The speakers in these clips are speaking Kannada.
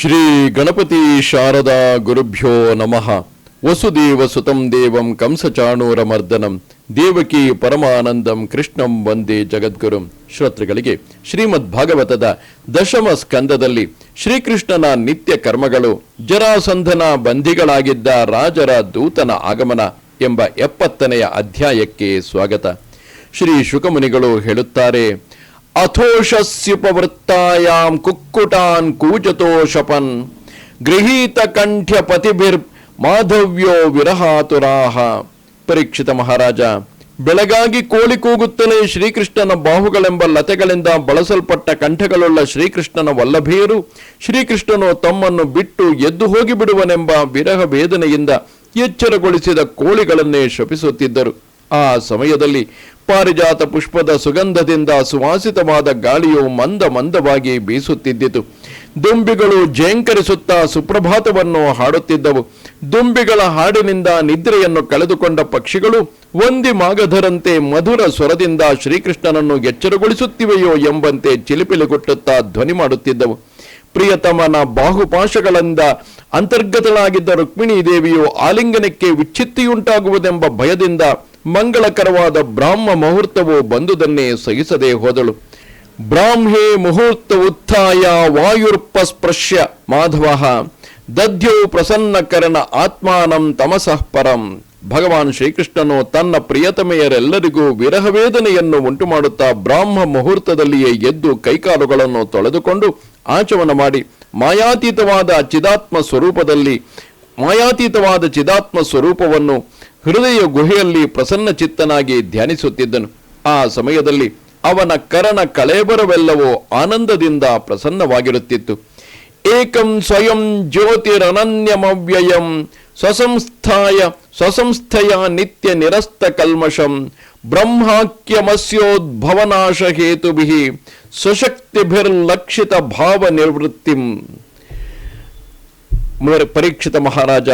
ಶ್ರೀ ಗಣಪತಿ ಶಾರದಾ ಗುರುಭ್ಯೋ ನಮಃ. ವಸುದೇವ ಸುತಂ ದೇವಂ ಕಂಸಚಾಣೂರ ಮರ್ದನಂ. ದೇವಕಿ ಪರಮಾನಂದಂ ಕೃಷ್ಣಂ ವಂದೇ ಜಗದ್ಗುರು. ಶ್ರೋತೃಗಳಿಗೆ ಶ್ರೀಮದ್ ಭಾಗವತದ ದಶಮ ಸ್ಕಂದದಲ್ಲಿ ಶ್ರೀಕೃಷ್ಣನ ನಿತ್ಯ ಕರ್ಮಗಳು, ಜರಾಸಂಧನ ಬಂಧಿಗಳಾಗಿದ್ದ ರಾಜರ ದೂತನ ಆಗಮನ ಎಂಬ ಎಪ್ಪತ್ತನೆಯ ಅಧ್ಯಾಯಕ್ಕೆ ಸ್ವಾಗತ. ಶ್ರೀ ಶುಕಮುನಿಗಳು ಹೇಳುತ್ತಾರೆ ಕುಕ್ಕುಟಾನ್ ಕೂಜತೋಷಪನ್ ಗೃಹೀತ ಕಂಠ್ಯ ಪತಿಭಿರ್ ಮಾಧವ್ಯೋ ವಿರಹಾತುರಾಹ. ಪರೀಕ್ಷಿತ ಮಹಾರಾಜ, ಬೆಳಗಾಗಿ ಕೋಳಿ ಕೂಗುತ್ತಲೇ ಶ್ರೀಕೃಷ್ಣನ ಬಾಹುಗಳೆಂಬ ಲತೆಗಳಿಂದ ಬಳಸಲ್ಪಟ್ಟ ಕಂಠಗಳುಳ್ಳ ಶ್ರೀಕೃಷ್ಣನ ವಲ್ಲಭೆಯರು ಶ್ರೀಕೃಷ್ಣನು ತಮ್ಮನ್ನು ಬಿಟ್ಟು ಎದ್ದು ಹೋಗಿಬಿಡುವನೆಂಬ ವಿರಹ ವೇದನೆಯಿಂದ ಎಚ್ಚರಗೊಳಿಸಿದ ಕೋಳಿಗಳನ್ನೇ ಶಪಿಸುತ್ತಿದ್ದರು. ಆ ಸಮಯದಲ್ಲಿ ಪಾರಿಜಾತ ಪುಷ್ಪದ ಸುಗಂಧದಿಂದ ಸುವಾಸಿತವಾದ ಗಾಳಿಯು ಮಂದ ಮಂದವಾಗಿ ಬೀಸುತ್ತಿದ್ದಿತು. ದುಂಬಿಗಳು ಜೇಂಕರಿಸುತ್ತಾ ಸುಪ್ರಭಾತವನ್ನು ಹಾಡುತ್ತಿದ್ದವು. ದುಂಬಿಗಳ ಹಾಡಿನಿಂದ ನಿದ್ರೆಯನ್ನು ಕಳೆದುಕೊಂಡ ಪಕ್ಷಿಗಳು ಒಂದಿ ಮಾಗಧರಂತೆ ಮಧುರ ಸ್ವರದಿಂದ ಶ್ರೀಕೃಷ್ಣನನ್ನು ಎಚ್ಚರಗೊಳಿಸುತ್ತಿವೆಯೋ ಎಂಬಂತೆ ಚಿಲಿಪಿಲಿಗುಟ್ಟುತ್ತಾ ಧ್ವನಿ ಮಾಡುತ್ತಿದ್ದವು. ಪ್ರಿಯತಮನ ಬಾಹುಪಾಶಗಳಿಂದ ಅಂತರ್ಗತಳಾಗಿದ್ದ ರುಕ್ಮಿಣೀ ದೇವಿಯು ಆಲಿಂಗನಕ್ಕೆ ವಿಚ್ಛಿತ್ತಿಯುಂಟಾಗುವುದೆಂಬ ಭಯದಿಂದ ಮಂಗಳಕರವಾದ ಬ್ರಾಹ್ಮ ಮುಹೂರ್ತವು ಬಂದುದನ್ನೇ ಸಹಿಸದೆ ಹೋದಳು. ಬ್ರಾಹ್ಮೇ ಮುಹೂರ್ತ ಉತ್ಥಾಯ ವಾಯುರ್ಪಸ್ಪೃಶ್ಯ ಮಾಧವ, ದಧ್ಯೌ ಪ್ರಸನ್ನಕರಣ ಆತ್ಮಾನಂ ತಮಸಃ ಪರಂ. ಭಗವಾನ್ ಶ್ರೀಕೃಷ್ಣನು ತನ್ನ ಪ್ರಿಯತಮೆಯರೆಲ್ಲರಿಗೂ ವಿರಹವೇದನೆಯನ್ನು ಉಂಟು ಮಾಡುತ್ತಾ ಬ್ರಾಹ್ಮ ಮುಹೂರ್ತದಲ್ಲಿಯೇ ಎದ್ದು ಕೈಕಾಲುಗಳನ್ನು ತೊಳೆದುಕೊಂಡು ಆಚಮನ ಮಾಡಿ, ಮಾಯಾತೀತವಾದ ಚಿದಾತ್ಮ ಸ್ವರೂಪದಲ್ಲಿ, ಮಾಯಾತೀತವಾದ ಚಿದಾತ್ಮ ಸ್ವರೂಪವನ್ನು ಹೃದಯ ಗುಹೆಯಲ್ಲಿ ಪ್ರಸನ್ನ ಚಿತ್ತನಾಗಿ ಧ್ಯಾನಿಸುತ್ತಿದ್ದನು. ಆ ಸಮಯದಲ್ಲಿ ಅವನ ಕರಣ ಕಳೇಬರವೆಲ್ಲವೂ ಆನಂದದಿಂದ ಪ್ರಸನ್ನವಾಗಿರುತ್ತಿತ್ತು. ಏಕಂ ಸ್ವಯಂ ಜ್ಯೋತಿರನನ್ಯಮವ್ಯಯಂ ಸ್ವಸಂಸ್ಥಾಯ ಸ್ವಸಂಸ್ಥೆಯ ನಿತ್ಯ ನಿರಸ್ತ ಕಲ್ಮಷಂ ಬ್ರಹ್ಮಾಕ್ಯಮಸ್ಯೋದ್ಭವನಾಶ ಹೇತುಭಿ ಸ್ವಶಕ್ತಿಭಿರ್ಲಕ್ಷಿತ ಭಾವ ನಿರ್ವೃತ್ತಿಂ ಪರೀಕ್ಷಿತ ಮಹಾರಾಜ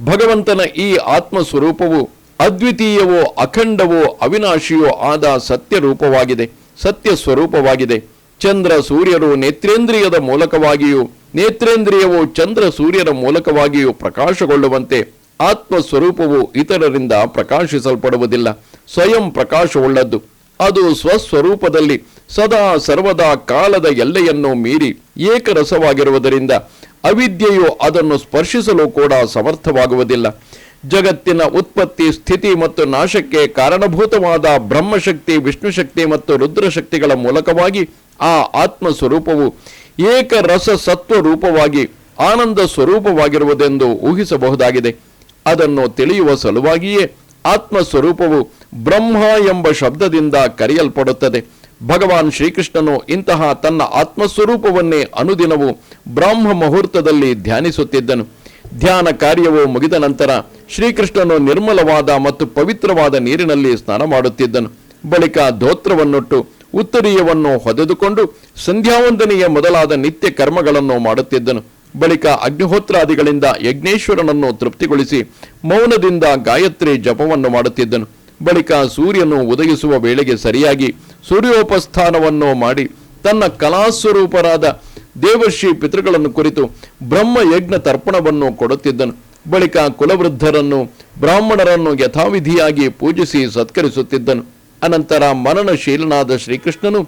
ಭಗವಂತನ ಈ ಆತ್ಮ ಸ್ವರೂಪವು ಅದ್ವಿತೀಯವೋ ಅಖಂಡವೋ ಅವಿನಾಶಿಯೋ ಆದ ಸತ್ಯ ರೂಪವಾಗಿದೆ ಸತ್ಯ ಸ್ವರೂಪವಾಗಿದೆ ಚಂದ್ರ ಸೂರ್ಯರು ನೇತ್ರೇಂದ್ರಿಯದ ಮೂಲಕವಾಗಿಯೂ, ನೇತ್ರೇಂದ್ರಿಯವು ಚಂದ್ರ ಸೂರ್ಯರ ಮೂಲಕವಾಗಿಯೂ ಪ್ರಕಾಶಗೊಳ್ಳುವಂತೆ ಆತ್ಮ ಸ್ವರೂಪವು ಇತರರಿಂದ ಪ್ರಕಾಶಿಸಲ್ಪಡುವುದಿಲ್ಲ, ಸ್ವಯಂ ಪ್ರಕಾಶವುಳ್ಳದ್ದು. ಅದು ಸ್ವಸ್ವರೂಪದಲ್ಲಿ ಸದಾ ಸರ್ವದಾ ಕಾಲದ ಎಲ್ಲೆಯನ್ನು ಮೀರಿ ಏಕರಸವಾಗಿರುವುದರಿಂದ ಅವಿದ್ಯೆಯು ಅದನ್ನು ಸ್ಪರ್ಶಿಸಲು ಕೂಡ ಸಮರ್ಥವಾಗುವುದಿಲ್ಲ. ಜಗತ್ತಿನ ಉತ್ಪತ್ತಿ, ಸ್ಥಿತಿ ಮತ್ತು ನಾಶಕ್ಕೆ ಕಾರಣಭೂತವಾದ ಬ್ರಹ್ಮಶಕ್ತಿ, ವಿಷ್ಣುಶಕ್ತಿ ಮತ್ತು ರುದ್ರಶಕ್ತಿಗಳ ಮೂಲಕವಾಗಿ ಆ ಆತ್ಮ ಸ್ವರೂಪವು ಏಕರಸ ಸತ್ವ ರೂಪವಾಗಿ ಆನಂದ ಸ್ವರೂಪವಾಗಿರುವುದೆಂದು ಊಹಿಸಬಹುದಾಗಿದೆ. ಅದನ್ನು ತಿಳಿಯುವ ಸಲುವಾಗಿಯೇ ಆತ್ಮ ಸ್ವರೂಪವು ಬ್ರಹ್ಮ ಎಂಬ ಶಬ್ದದಿಂದ ಕರೆಯಲ್ಪಡುತ್ತದೆ. ಭಗವಾನ್ ಶ್ರೀಕೃಷ್ಣನು ಇಂತಹ ತನ್ನ ಆತ್ಮಸ್ವರೂಪವನ್ನೇ ಅನುದಿನವು ಬ್ರಾಹ್ಮ ಮುಹೂರ್ತದಲ್ಲಿ ಧ್ಯಾನಿಸುತ್ತಿದ್ದನು. ಧ್ಯಾನ ಕಾರ್ಯವು ಮುಗಿದ ನಂತರ ಶ್ರೀಕೃಷ್ಣನು ನಿರ್ಮಲವಾದ ಮತ್ತು ಪವಿತ್ರವಾದ ನೀರಿನಲ್ಲಿ ಸ್ನಾನ ಮಾಡುತ್ತಿದ್ದನು. ಬಳಿಕ ಧೋತ್ರವನ್ನುಟ್ಟು ಉತ್ತರೀಯವನ್ನು ಹೊದೆದುಕೊಂಡು ಸಂಧ್ಯಾವಂದನೆಯ ಮೊದಲಾದ ನಿತ್ಯ ಕರ್ಮಗಳನ್ನು ಮಾಡುತ್ತಿದ್ದನು. ಬಳಿಕ ಅಗ್ನಿಹೋತ್ರಾದಿಗಳಿಂದ ಯಜ್ಞೇಶ್ವರನನ್ನು ತೃಪ್ತಿಗೊಳಿಸಿ ಮೌನದಿಂದ ಗಾಯತ್ರಿ ಜಪವನ್ನು ಮಾಡುತ್ತಿದ್ದನು. ಬಳಿಕ ಸೂರ್ಯನು ಉದಯಿಸುವ ವೇಳೆಗೆ ಸರಿಯಾಗಿ ಸೂರ್ಯೋಪಸ್ಥಾನವನ್ನು ಮಾಡಿ ತನ್ನ ಕಲಾಸ್ವರೂಪರಾದ ದೇವಶ್ರೀ ಪಿತೃಗಳನ್ನು ಕುರಿತು ಬ್ರಹ್ಮ ಯಜ್ಞ ತರ್ಪಣವನ್ನು ಕೊಡುತ್ತಿದ್ದನು. ಬಳಿಕ ಕುಲವೃದ್ಧರನ್ನು, ಬ್ರಾಹ್ಮಣರನ್ನು ಯಥಾವಿಧಿಯಾಗಿ ಪೂಜಿಸಿ ಸತ್ಕರಿಸುತ್ತಿದ್ದನು. ಅನಂತರ ಮನನಶೀಲನಾದ ಶ್ರೀಕೃಷ್ಣನು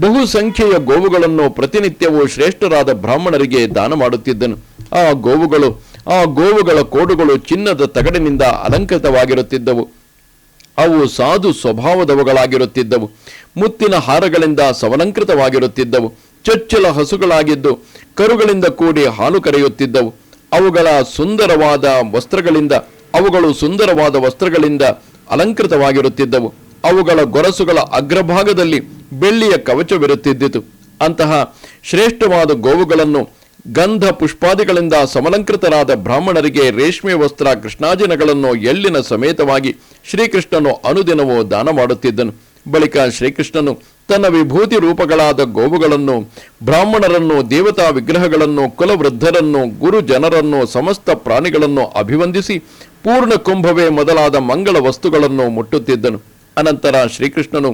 ಬಹು ಸಂಖ್ಯೆಯ ಗೋವುಗಳನ್ನು ಪ್ರತಿನಿತ್ಯವೂ ಶ್ರೇಷ್ಠರಾದ ಬ್ರಾಹ್ಮಣರಿಗೆ ದಾನ ಮಾಡುತ್ತಿದ್ದನು. ಆ ಗೋವುಗಳು, ಆ ಗೋವುಗಳ ಕೋಡುಗಳು ಚಿನ್ನದ ತಗಡಿನಿಂದ ಅಲಂಕೃತವಾಗಿರುತ್ತಿದ್ದವು. ಅವು ಸಾಧು ಸ್ವಭಾವದವುಗಳಾಗಿರುತ್ತಿದ್ದವು. ಮುತ್ತಿನ ಹಾರಗಳಿಂದ ಸವಲಂಕೃತವಾಗಿರುತ್ತಿದ್ದವು. ಚೊಚ್ಚಲ ಹಸುಗಳಾಗಿದ್ದು ಕರುಗಳಿಂದ ಕೂಡಿ ಹಾಲು ಕರೆಯುತ್ತಿದ್ದವು. ಅವುಗಳ ಸುಂದರವಾದ ವಸ್ತ್ರಗಳಿಂದ, ಅವುಗಳು ಸುಂದರವಾದ ವಸ್ತ್ರಗಳಿಂದ ಅಲಂಕೃತವಾಗಿರುತ್ತಿದ್ದವು. ಅವುಗಳ ಗೊರಸುಗಳ ಅಗ್ರಭಾಗದಲ್ಲಿ ಬೆಳ್ಳಿಯ ಕವಚವಿರುತ್ತಿದ್ದಿತು. ಅಂತಹ ಶ್ರೇಷ್ಠವಾದ ಗೋವುಗಳನ್ನು ಗಂಧ ಪುಷ್ಪಾದಿಗಳಿಂದ ಸಮಲಂಕೃತರಾದ ಬ್ರಾಹ್ಮಣರಿಗೆ ರೇಷ್ಮೆ ವಸ್ತ್ರ ಕೃಷ್ಣಾಜಿನಗಳನ್ನು ಎಳ್ಳಿನ ಸಮೇತವಾಗಿ ಶ್ರೀಕೃಷ್ಣನು ಅನುದಿನವೂ ದಾನ ಮಾಡುತ್ತಿದ್ದನು. ಬಳಿಕ ಶ್ರೀಕೃಷ್ಣನು ತನ್ನ ವಿಭೂತಿ ರೂಪಗಳಾದ ಗೋವುಗಳನ್ನು, ಬ್ರಾಹ್ಮಣರನ್ನು, ದೇವತಾ ವಿಗ್ರಹಗಳನ್ನು, ಕುಲವೃದ್ಧರನ್ನು, ಗುರು ಜನರನ್ನು, ಸಮಸ್ತ ಪ್ರಾಣಿಗಳನ್ನು ಅಭಿವಂದಿಸಿ ಪೂರ್ಣ ಕುಂಭವೇ ಮೊದಲಾದ ಮಂಗಳ ವಸ್ತುಗಳನ್ನು ಮುಟ್ಟುತ್ತಿದ್ದನು. ಅನಂತರ ಶ್ರೀಕೃಷ್ಣನು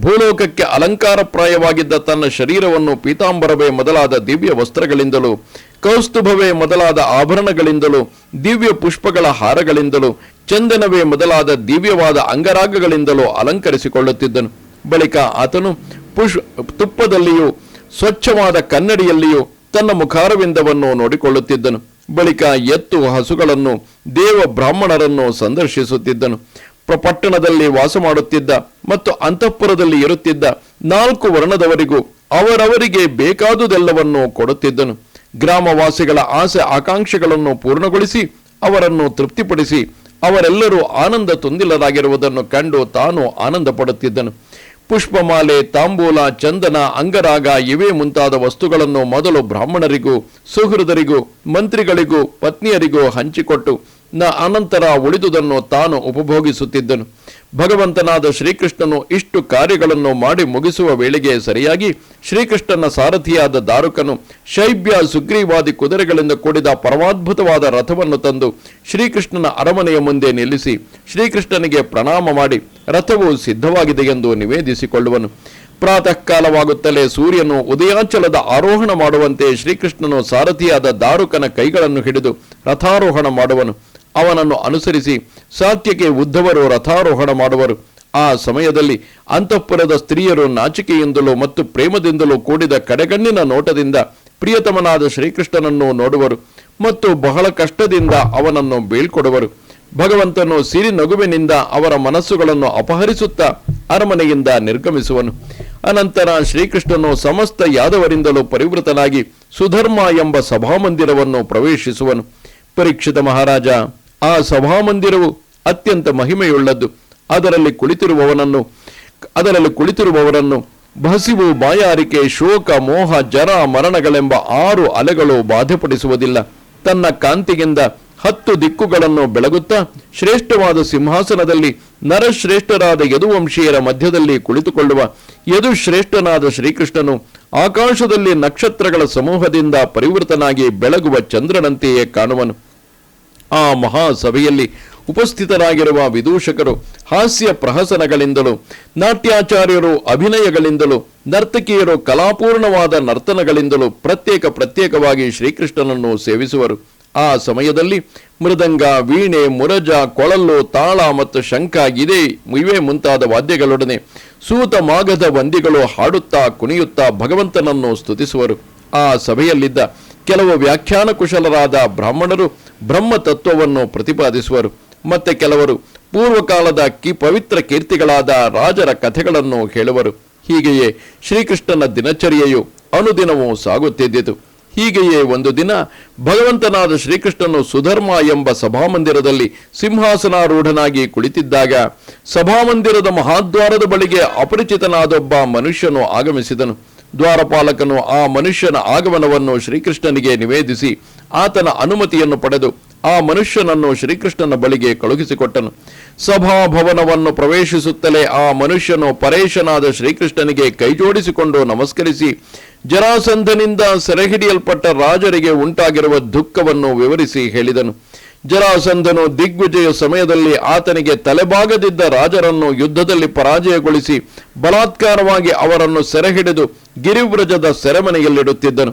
ಭೂಲೋಕಕ್ಕೆ ಅಲಂಕಾರಪ್ರಾಯವಾಗಿದ್ದ ತನ್ನ ಶರೀರವನ್ನು ಪೀತಾಂಬರವೇ ಮೊದಲಾದ ದಿವ್ಯ ವಸ್ತ್ರಗಳಿಂದಲೂ, ಕೌಸ್ತುಭವೇ ಮೊದಲಾದ ಆಭರಣಗಳಿಂದಲೂ, ದಿವ್ಯ ಪುಷ್ಪಗಳ ಹಾರಗಳಿಂದಲೂ, ಚಂದನವೇ ಮೊದಲಾದ ದಿವ್ಯವಾದ ಅಂಗರಾಗಗಳಿಂದಲೂ ಅಲಂಕರಿಸಿಕೊಳ್ಳುತ್ತಿದ್ದನು. ಬಳಿಕ ಆತನು ಪುಷ್, ತುಪ್ಪದಲ್ಲಿಯೂ, ಸ್ವಚ್ಛವಾದ ಕನ್ನಡಿಯಲ್ಲಿಯೂ ತನ್ನ ಮುಖಾರವಿಂದವನ್ನು ನೋಡಿಕೊಳ್ಳುತ್ತಿದ್ದನು. ಬಳಿಕ ಎತ್ತು ಹಸುಗಳನ್ನು ದೇವ ಬ್ರಾಹ್ಮಣರನ್ನು ಸಂದರ್ಶಿಸುತ್ತಿದ್ದನು. ಪಟ್ಟಣದಲ್ಲಿ ವಾಸ ಮಾಡುತ್ತಿದ್ದ ಮತ್ತು ಅಂತಃಪುರದಲ್ಲಿ ಇರುತ್ತಿದ್ದ ನಾಲ್ಕು ವರ್ಣದವರಿಗೂ ಅವರವರಿಗೆ ಬೇಕಾದುದೆಲ್ಲವನ್ನು ಕೊಡುತ್ತಿದ್ದನು. ಗ್ರಾಮವಾಸಿಗಳ ಆಸೆ ಆಕಾಂಕ್ಷೆಗಳನ್ನು ಪೂರ್ಣಗೊಳಿಸಿ ಅವರನ್ನು ತೃಪ್ತಿಪಡಿಸಿ ಅವರೆಲ್ಲರೂ ಆನಂದ ತುಂದಿಲ್ಲರಾಗಿರುವುದನ್ನು ಕಂಡು ತಾನು ಆನಂದ ಪಡುತ್ತಿದ್ದನು ಪುಷ್ಪಮಾಲೆ, ತಾಂಬೂಲ, ಚಂದನ, ಅಂಗರಾಗ ಇವೇ ಮುಂತಾದ ವಸ್ತುಗಳನ್ನು ಮೊದಲು ಬ್ರಾಹ್ಮಣರಿಗೂ, ಸುಹೃದರಿಗೂ, ಮಂತ್ರಿಗಳಿಗೂ, ಪತ್ನಿಯರಿಗೂ ಹಂಚಿಕೊಟ್ಟು ನ ಅನಂತರ ಉಳಿದುದನ್ನು ತಾನು ಉಪಭೋಗಿಸುತ್ತಿದ್ದನು. ಭಗವಂತನಾದ ಶ್ರೀಕೃಷ್ಣನು ಇಷ್ಟು ಕಾರ್ಯಗಳನ್ನು ಮಾಡಿ ಮುಗಿಸುವ ವೇಳೆಗೆ ಸರಿಯಾಗಿ ಶ್ರೀಕೃಷ್ಣನ ಸಾರಥಿಯಾದ ದಾರುಕನು ಶೈಬ್ಯ ಸುಗ್ರೀವಾದಿ ಕುದುರೆಗಳಿಂದ ಕೂಡಿದ ಪರಮಾದ್ಭುತವಾದ ರಥವನ್ನು ತಂದು ಶ್ರೀಕೃಷ್ಣನ ಅರಮನೆಯ ಮುಂದೆ ನಿಲ್ಲಿಸಿ ಶ್ರೀಕೃಷ್ಣನಿಗೆ ಪ್ರಣಾಮ ಮಾಡಿ ರಥವು ಸಿದ್ಧವಾಗಿದೆ ಎಂದು ನಿವೇದಿಸಿಕೊಳ್ಳುವನು. ಪ್ರಾತಃ ಕಾಲವಾಗುತ್ತಲೇ ಸೂರ್ಯನು ಉದಯಾಂಚಲದ ಆರೋಹಣ ಮಾಡುವಂತೆ ಶ್ರೀಕೃಷ್ಣನು ಸಾರಥಿಯಾದ ದಾರುಕನ ಕೈಗಳನ್ನು ಹಿಡಿದು ರಥಾರೋಹಣ ಮಾಡುವನು. ಅವನನ್ನು ಅನುಸರಿಸಿ ಸಾತ್ಯಕ್ಕೆ ಉದ್ಧವರು ರಥಾರೋಹಣ ಮಾಡುವರು. ಆ ಸಮಯದಲ್ಲಿ ಅಂತಃಪುರದ ಸ್ತ್ರೀಯರು ನಾಚಿಕೆಯಿಂದಲೂ ಮತ್ತು ಪ್ರೇಮದಿಂದಲೂ ಕೂಡಿದ ಕಡೆಗಣ್ಣಿನ ನೋಟದಿಂದ ಪ್ರಿಯತಮನಾದ ಶ್ರೀಕೃಷ್ಣನನ್ನು ನೋಡುವರು ಮತ್ತು ಬಹಳ ಕಷ್ಟದಿಂದ ಅವನನ್ನು ಬೀಳ್ಕೊಡುವರು. ಭಗವಂತನು ಸಿರಿ ನಗುವಿನಿಂದ ಅವರ ಮನಸ್ಸುಗಳನ್ನು ಅಪಹರಿಸುತ್ತಾ ಅರಮನೆಯಿಂದ ನಿರ್ಗಮಿಸುವನು. ಅನಂತರ ಶ್ರೀಕೃಷ್ಣನು ಸಮಸ್ತ ಯಾದವರಿಂದಲೂ ಪರಿವೃತನಾಗಿ ಸುಧರ್ಮ ಎಂಬ ಸಭಾಮಂದಿರವನ್ನು ಪ್ರವೇಶಿಸುವನು. ಪರೀಕ್ಷಿತ ಮಹಾರಾಜ ಆ ಸಭಾಮಂದಿರವು ಅತ್ಯಂತ ಮಹಿಮೆಯುಳ್ಳದ್ದು. ಅದರಲ್ಲಿ ಕುಳಿತಿರುವವನನ್ನು, ಅದರಲ್ಲಿ ಕುಳಿತಿರುವವರನ್ನು ಬಹಸಿವು ಬಾಯಾರಿಕೆ, ಶೋಕ, ಮೋಹ, ಜರ, ಮರಣಗಳೆಂಬ ಆರು ಅಲೆಗಳು ಬಾಧೆಪಡಿಸುವುದಿಲ್ಲ. ತನ್ನ ಕಾಂತಿಗಿಂದ ಹತ್ತು ದಿಕ್ಕುಗಳನ್ನು ಬೆಳಗುತ್ತಾ ಶ್ರೇಷ್ಠವಾದ ಸಿಂಹಾಸನದಲ್ಲಿ ನರಶ್ರೇಷ್ಠರಾದ ಯದುವಂಶೀಯರ ಮಧ್ಯದಲ್ಲಿ ಕುಳಿತುಕೊಳ್ಳುವ ಯದುಶ್ರೇಷ್ಠನಾದ ಶ್ರೀಕೃಷ್ಣನು ಆಕಾಶದಲ್ಲಿ ನಕ್ಷತ್ರಗಳ ಸಮೂಹದಿಂದ ಪರಿವೃತನಾಗಿ ಬೆಳಗುವ ಚಂದ್ರನಂತೆಯೇ ಕಾಣುವನು. ಆ ಮಹಾಸಭೆಯಲ್ಲಿ ಉಪಸ್ಥಿತರಾಗಿರುವ ವಿದೂಷಕರು, ಹಾಸ್ಯ ಪ್ರಹಸನಗಳಿಂದಲೂ, ನಾಟ್ಯಾಚಾರ್ಯರು ಅಭಿನಯಗಳಿಂದಲೂ, ನರ್ತಕಿಯರು ಕಲಾಪೂರ್ಣವಾದ ನರ್ತನಗಳಿಂದಲೂ ಪ್ರತ್ಯೇಕ ಪ್ರತ್ಯೇಕವಾಗಿ ಶ್ರೀಕೃಷ್ಣನನ್ನು ಸೇವಿಸುವರು. ಆ ಸಮಯದಲ್ಲಿ ಮೃದಂಗ, ವೀಣೆ, ಮುರಜ, ಕೊಳಲು, ತಾಳ ಮತ್ತು ಶಂಖ ಇದೇ ಇವೇ ಮುಂತಾದ ವಾದ್ಯಗಳೊಡನೆ ಸೂತ ಮಾಗದ ವಂದಿಗಳು ಹಾಡುತ್ತಾ ಕುಣಿಯುತ್ತಾ ಭಗವಂತನನ್ನು ಸ್ತುತಿಸುವರು. ಆ ಸಭೆಯಲ್ಲಿದ್ದ ಕೆಲವು ವ್ಯಾಖ್ಯಾನ ಕುಶಲರಾದ ಬ್ರಾಹ್ಮಣರು ಬ್ರಹ್ಮ ತತ್ವವನ್ನು ಪ್ರತಿಪಾದಿಸುವರು. ಮತ್ತೆ ಕೆಲವರು ಪೂರ್ವಕಾಲದ ಕಿ ಪವಿತ್ರ ಕೀರ್ತಿಗಳಾದ ರಾಜರ ಕಥೆಗಳನ್ನು ಹೇಳುವರು. ಹೀಗೆಯೇ ಶ್ರೀಕೃಷ್ಣನ ದಿನಚರ್ಯೆಯು ಅನುದಿನವೂ ಸಾಗುತ್ತಿದ್ದಿತು. ಹೀಗೆಯೇ ಒಂದು ದಿನ ಭಗವಂತನಾದ ಶ್ರೀಕೃಷ್ಣನು ಸುಧರ್ಮ ಎಂಬ ಸಭಾಮಂದಿರದಲ್ಲಿ ಸಿಂಹಾಸನಾರೂಢನಾಗಿ ಕುಳಿತಿದ್ದಾಗ ಸಭಾಮಂದಿರದ ಮಹಾದ್ವಾರದ ಬಳಿಗೆ ಅಪರಿಚಿತನಾದೊಬ್ಬ ಮನುಷ್ಯನು ಆಗಮಿಸಿದನು. ದ್ವಾರಪಾಲಕನು ಆ ಮನುಷ್ಯನ ಆಗಮನವನ್ನು ಶ್ರೀಕೃಷ್ಣನಿಗೆ ನಿವೇದಿಸಿ ಆತನ ಅನುಮತಿಯನ್ನು ಪಡೆದು ಆ ಮನುಷ್ಯನನ್ನು ಶ್ರೀಕೃಷ್ಣನ ಬಳಿಗೆ ಕಳುಹಿಸಿಕೊಟ್ಟನು. ಸಭಾಭವನವನ್ನು ಪ್ರವೇಶಿಸುತ್ತಲೇ ಆ ಮನುಷ್ಯನು ಪರೇಶನಾದ ಶ್ರೀಕೃಷ್ಣನಿಗೆ ಕೈಜೋಡಿಸಿಕೊಂಡು ನಮಸ್ಕರಿಸಿ, ಜರಾಸಂಧನಿಂದ ಸೆರೆಹಿಡಿಯಲ್ಪಟ್ಟ ರಾಜರಿಗೆ ಉಂಟಾಗಿರುವ ದುಃಖವನ್ನು ವಿವರಿಸಿ ಹೇಳಿದನು. ಜರಾಸಂಧನು ದಿಗ್ವಿಜಯ ಸಮಯದಲ್ಲಿ ಆತನಿಗೆ ತಲೆಬಾಗದಿದ್ದ ರಾಜರನ್ನು ಯುದ್ಧದಲ್ಲಿ ಪರಾಜಯಗೊಳಿಸಿ ಬಲಾತ್ಕಾರವಾಗಿ ಅವರನ್ನು ಸೆರೆಹಿಡಿದು ಗಿರಿವ್ರಜದ ಸೆರೆಮನೆಯಲ್ಲಿಡುತ್ತಿದ್ದನು.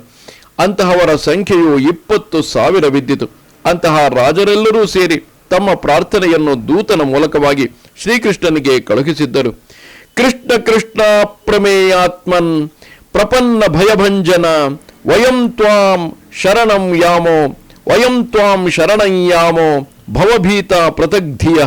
ಅಂತಹವರ ಸಂಖ್ಯೆಯು ಇಪ್ಪತ್ತು ಸಾವಿರ ಬಿದ್ದಿತು. ಅಂತಹ ರಾಜರೆಲ್ಲರೂ ಸೇರಿ ತಮ್ಮ ಪ್ರಾರ್ಥನೆಯನ್ನು ದೂತನ ಮೂಲಕವಾಗಿ ಶ್ರೀಕೃಷ್ಣನಿಗೆ ಕಳುಹಿಸಿದ್ದರು. ಕೃಷ್ಣ ಕೃಷ್ಣ ಪ್ರಮೇಯಾತ್ಮನ್ ಪ್ರಪನ್ನ ಭಯಭಂಜನ ವಯಂ ತ್ವಾಂ ಶರಣಂ ಯಾಮೋ ವಯಂ ತ್ವಾಂ ಶರಣಯ್ಯಾಮೋ ಯಾಮೋ ಭವಭೀತ ಪ್ರತಗ್ಧಿಯ.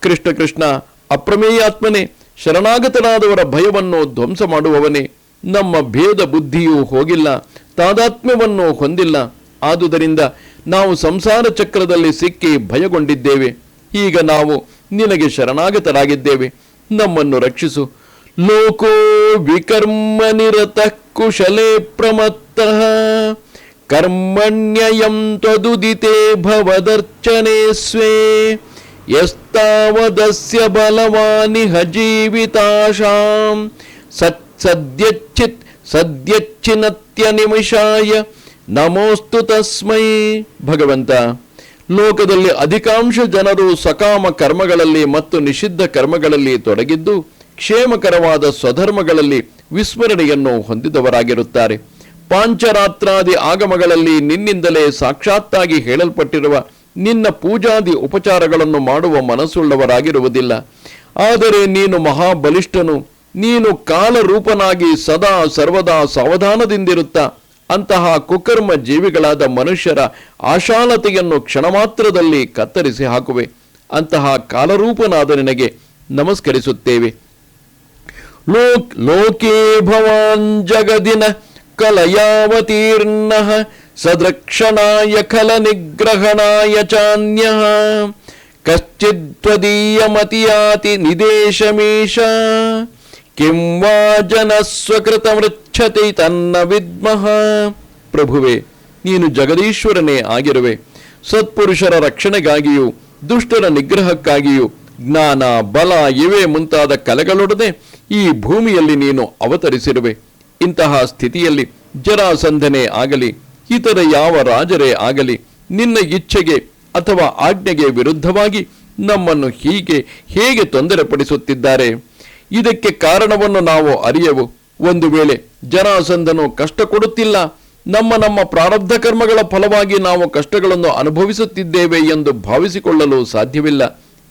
ಕೃಷ್ಣ ಕೃಷ್ಣ, ಅಪ್ರಮೇಯಾತ್ಮನೇ, ಶರಣಾಗತನಾದವರ ಭಯವನ್ನು ಧ್ವಂಸ ಮಾಡುವವನೇ, ನಮ್ಮ ಭೇದ ಬುದ್ಧಿಯೂ ಹೋಗಿಲ್ಲ, ತಾದಾತ್ಮ್ಯವನ್ನು ಹೊಂದಿಲ್ಲ. ಆದುದರಿಂದ ನಾವು ಸಂಸಾರ ಚಕ್ರದಲ್ಲಿ ಸಿಕ್ಕಿ ಭಯಗೊಂಡಿದ್ದೇವೆ. ಈಗ ನಾವು ನಿನಗೆ ಶರಣಾಗತರಾಗಿದ್ದೇವೆ. ನಮ್ಮನ್ನು ರಕ್ಷಿಸು. ಲೋಕೋ ವಿಕರ್ಮ ನಿರತ ಕುಶಲೇ ಪ್ರಮತ್ತಃ. ಕರ್ಮಣ್ಯಯಂ ತ್ವದುದಿತೆ ಭವದರ್ಚನೆ ಸ್ವೇ ಯಸ್ತಾವದಸ್ಯ ಬಲವಾನಿಹ ಜೀವಿತಾಶಾಂ ಸದ್ಯಚ್ಚಿತ್ ಸದ್ಯಚ್ಚಿನತ್ಯ ನಿಮಿಷಾಯ. ನಮೋಸ್ತು ತಸ್ಮೈ. ಭಗವಂತ, ಲೋಕದಲ್ಲಿ ಅಧಿಕಾಂಶ ಜನರು ಸಕಾಮ ಕರ್ಮಗಳಲ್ಲಿ ಮತ್ತು ನಿಷಿದ್ಧ ಕರ್ಮಗಳಲ್ಲಿ ತೊಡಗಿದ್ದು ಕ್ಷೇಮಕರವಾದ ಸ್ವಧರ್ಮಗಳಲ್ಲಿ ವಿಸ್ಮರಣೆಯನ್ನು ಹೊಂದಿದವರಾಗಿರುತ್ತಾರೆ. ಪಾಂಚರಾತ್ರಾದಿ ಆಗಮಗಳಲ್ಲಿ ನಿನ್ನಿಂದಲೇ ಸಾಕ್ಷಾತ್ತಾಗಿ ಹೇಳಲ್ಪಟ್ಟಿರುವ ನಿನ್ನ ಪೂಜಾದಿ ಉಪಚಾರಗಳನ್ನು ಮಾಡುವ ಮನಸ್ಸುಳ್ಳವರಾಗಿರುವುದಿಲ್ಲ. ಆದರೆ ನೀನು ಮಹಾಬಲಿಷ್ಠನು, ನೀನು ಕಾಲರೂಪನಾಗಿ ಸದಾ ಸರ್ವದಾ ಸಾವಧಾನದಿಂದಿರುತ್ತ, ಅಂತಹ ಕುಕರ್ಮ ಜೀವಿಗಳಾದ ಮನುಷ್ಯರ ಆಶಾಲತೆಯನ್ನು ಕ್ಷಣಮಾತ್ರದಲ್ಲಿ ಕತ್ತರಿಸಿ ಹಾಕುವೆ. ಅಂತಹ ಕಾಲರೂಪನಾದ ನಿನಗೆ ನಮಸ್ಕರಿಸುತ್ತೇವೆ. ಲೋಕ್, ಲೋಕೇ ಭವಾನ್ ಜಗದಿನ. ಕಲಯಾವತೀರ್ಣ ಸದ್ರಕ್ಷಣಾಯ ಖಲ ನಿಗ್ರಹಣಾಯ ಚಾನ್ಯ ಕಶ್ಚಿತ್ವದೀಯಮತಿಯಾತಿ ನಿದೇಶಮೀಶ ಜನಸ್ವಕೃತಮೃಚ್ಛತಿ ತನ್ನ ವಿದ್ಮಃ. ಪ್ರಭುವೆ, ನೀನು ಜಗದೀಶ್ವರನೇ ಆಗಿರುವೆ. ಸತ್ಪುರುಷರ ರಕ್ಷಣೆಗಾಗಿಯೂ, ದುಷ್ಟರ ನಿಗ್ರಹಕ್ಕಾಗಿಯೂ, ಜ್ಞಾನ, ಬಲ ಇವೇ ಮುಂತಾದ ಕಲೆಗಳೊಡನೆ ಈ ಭೂಮಿಯಲ್ಲಿ ನೀನು ಅವತರಿಸಿರುವೆ. ಇಂತಹ ಸ್ಥಿತಿಯಲ್ಲಿ ಜರಾಸಂಧನೆ ಆಗಲಿ, ಇತರ ಯಾವ ರಾಜರೇ ಆಗಲಿ, ನಿನ್ನ ಇಚ್ಛೆಗೆ ಅಥವಾ ಆಜ್ಞೆಗೆ ವಿರುದ್ಧವಾಗಿ ನಮ್ಮನ್ನು ಹೀಗೆ ಹೇಗೆ ತೊಂದರೆಪಡಿಸುತ್ತಿದ್ದಾರೆ? ಇದಕ್ಕೆ ಕಾರಣವನ್ನು ನಾವು ಅರಿಯವು. ಒಂದು ವೇಳೆ ಜರಾಸಂಧನು ಕಷ್ಟ ಕೊಡುತ್ತಿಲ್ಲ, ನಮ್ಮ ನಮ್ಮ ಪ್ರಾರಬ್ಧ ಕರ್ಮಗಳ ಫಲವಾಗಿ ನಾವು ಕಷ್ಟಗಳನ್ನು ಅನುಭವಿಸುತ್ತಿದ್ದೇವೆ ಎಂದು ಭಾವಿಸಿಕೊಳ್ಳಲು ಸಾಧ್ಯವಿಲ್ಲ.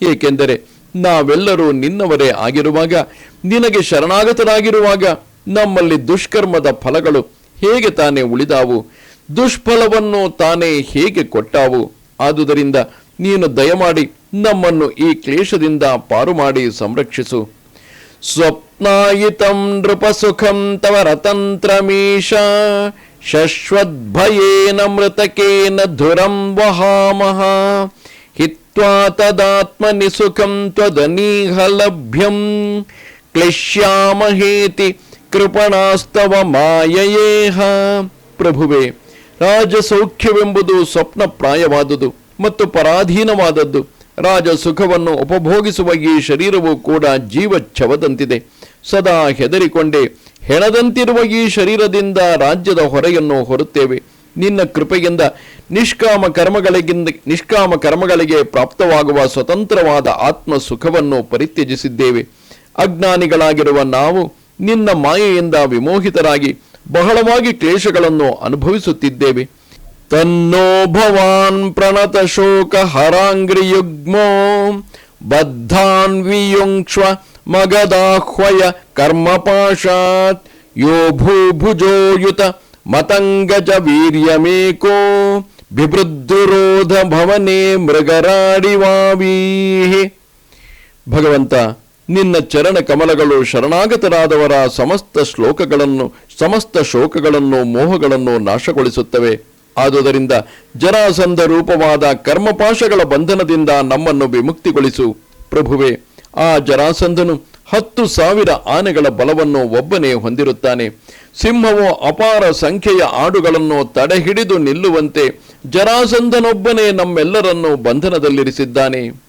ಏಕೆಂದರೆ ನಾವೆಲ್ಲರೂ ನಿನ್ನವರೇ ಆಗಿರುವಾಗ, ನಿನಗೆ ಶರಣಾಗತರಾಗಿರುವಾಗ ನಮ್ಮಲ್ಲಿ ದುಷ್ಕರ್ಮದ ಫಲಗಳು ಹೇಗೆ ತಾನೇ ಉಳಿದಾವು? ದುಷ್ಫಲವನ್ನು ತಾನೇ ಹೇಗೆ ಕೊಟ್ಟಾವು? ಆದುದರಿಂದ ನೀನು ದಯಮಾಡಿ ನಮ್ಮನ್ನು ಈ ಕ್ಲೇಶದಿಂದ ಪಾರು ಮಾಡಿ ಸಂರಕ್ಷಿಸು. ಸ್ವಪ್ನಾಯಿತಂ ನೃಪಸುಖಂ ತವ ರತಂತ್ರಮೀಶ, ಶಶ್ವದ್ಭಯೇನ ಮೃತಕೇನ ಧುರಂ ವಹಾಮಹ, ಹಿತ್ವಾ ತದಾತ್ಮನಿ ಸುಖಂ ತ್ವದನೀಹ ಲಭ್ಯಂ, ಕ್ಲಿಶ್ಯಾಮಹೇತಿ ಕೃಪಣಾಸ್ತವ ಮಾಯಯೇಹ ಪ್ರಭುವೆ, ರಾಜಸೌಖ್ಯವೆಂಬುದು ಸ್ವಪ್ನಪ್ರಾಯವಾದುದು ಮತ್ತು ಪರಾಧೀನವಾದದ್ದು. ರಾಜ ಸುಖವನ್ನು ಉಪಭೋಗಿಸುವ ಈ ಶರೀರವು ಕೂಡ ಜೀವಚ್ಛವದಂತಿದೆ. ಸದಾ ಹೆದರಿಕೊಂಡೆ, ಹೆಣದಂತಿರುವ ಈ ಶರೀರದಿಂದ ರಾಜ್ಯದ ಹೊರೆಯನ್ನು ಹೊರುತ್ತೇವೆ. ನಿನ್ನ ಕೃಪೆಯಿಂದ ನಿಷ್ಕಾಮ ಕರ್ಮಗಳಿಗಿಂದ, ನಿಷ್ಕಾಮ ಕರ್ಮಗಳಿಗೆ ಪ್ರಾಪ್ತವಾಗುವ ಸ್ವತಂತ್ರವಾದ ಆತ್ಮ ಸುಖವನ್ನು ಪರಿತ್ಯಜಿಸಿದ್ದೇವೆ. ಅಜ್ಞಾನಿಗಳಾಗಿರುವ ನಾವು ನಿನ್ನ ಮಾಯೆಯಿಂದ ವಿಮೋಹಿತರಾಗಿ ಬಹಳವಾಗಿ ಕ್ಲೇಶಗಳನ್ನು ಅನುಭವಿಸುತ್ತಿದ್ದೇವೆ. ತನ್ನೋ ಭವಾನ್ ಪ್ರಣತ ಶೋಕ ಹರಾಂಗ್ರಿಯುಗ್ಮೋ ಬದ್ಧಾನ್ ವಿಯುಂಕ್ಷ್ವ ಮಗದಾಹ್ವಯ ಕರ್ಮಪಾಶಾತ್ ಯೋ ಭೂಭುಜೋಯುತ ಮತಂಗಜ ವೀರ್ಯಮೇಕೋ ಬಿಭೃದ್ದುರೋಧ ಭವನೆ ಮೃಗರಾಡಿವಾವೀಹಿ ಭಗವಂತ ನಿನ್ನ ಚರಣ ಕಮಲಗಳು ಶರಣಾಗತರಾದವರ ಸಮಸ್ತ ಶ್ಲೋಕಗಳನ್ನು, ಸಮಸ್ತ ಶೋಕಗಳನ್ನು, ಮೋಹಗಳನ್ನು ನಾಶಗೊಳಿಸುತ್ತವೆ. ಆದುದರಿಂದ ಜರಾಸಂಧ ರೂಪವಾದ ಕರ್ಮಪಾಶಗಳ ಬಂಧನದಿಂದ ನಮ್ಮನ್ನು ವಿಮುಕ್ತಿಗೊಳಿಸು. ಪ್ರಭುವೆ, ಆ ಜರಾಸಂಧನು ಹತ್ತು ಸಾವಿರ ಆನೆಗಳ ಬಲವನ್ನು ಒಬ್ಬನೇ ಹೊಂದಿರುತ್ತಾನೆ. ಸಿಂಹವು ಅಪಾರ ಸಂಖ್ಯೆಯ ಆಡುಗಳನ್ನು ತಡೆಹಿಡಿದು ನಿಲ್ಲುವಂತೆ ಜರಾಸಂಧನೊಬ್ಬನೇ ನಮ್ಮೆಲ್ಲರನ್ನು ಬಂಧನದಲ್ಲಿರಿಸಿದ್ದಾನೆ.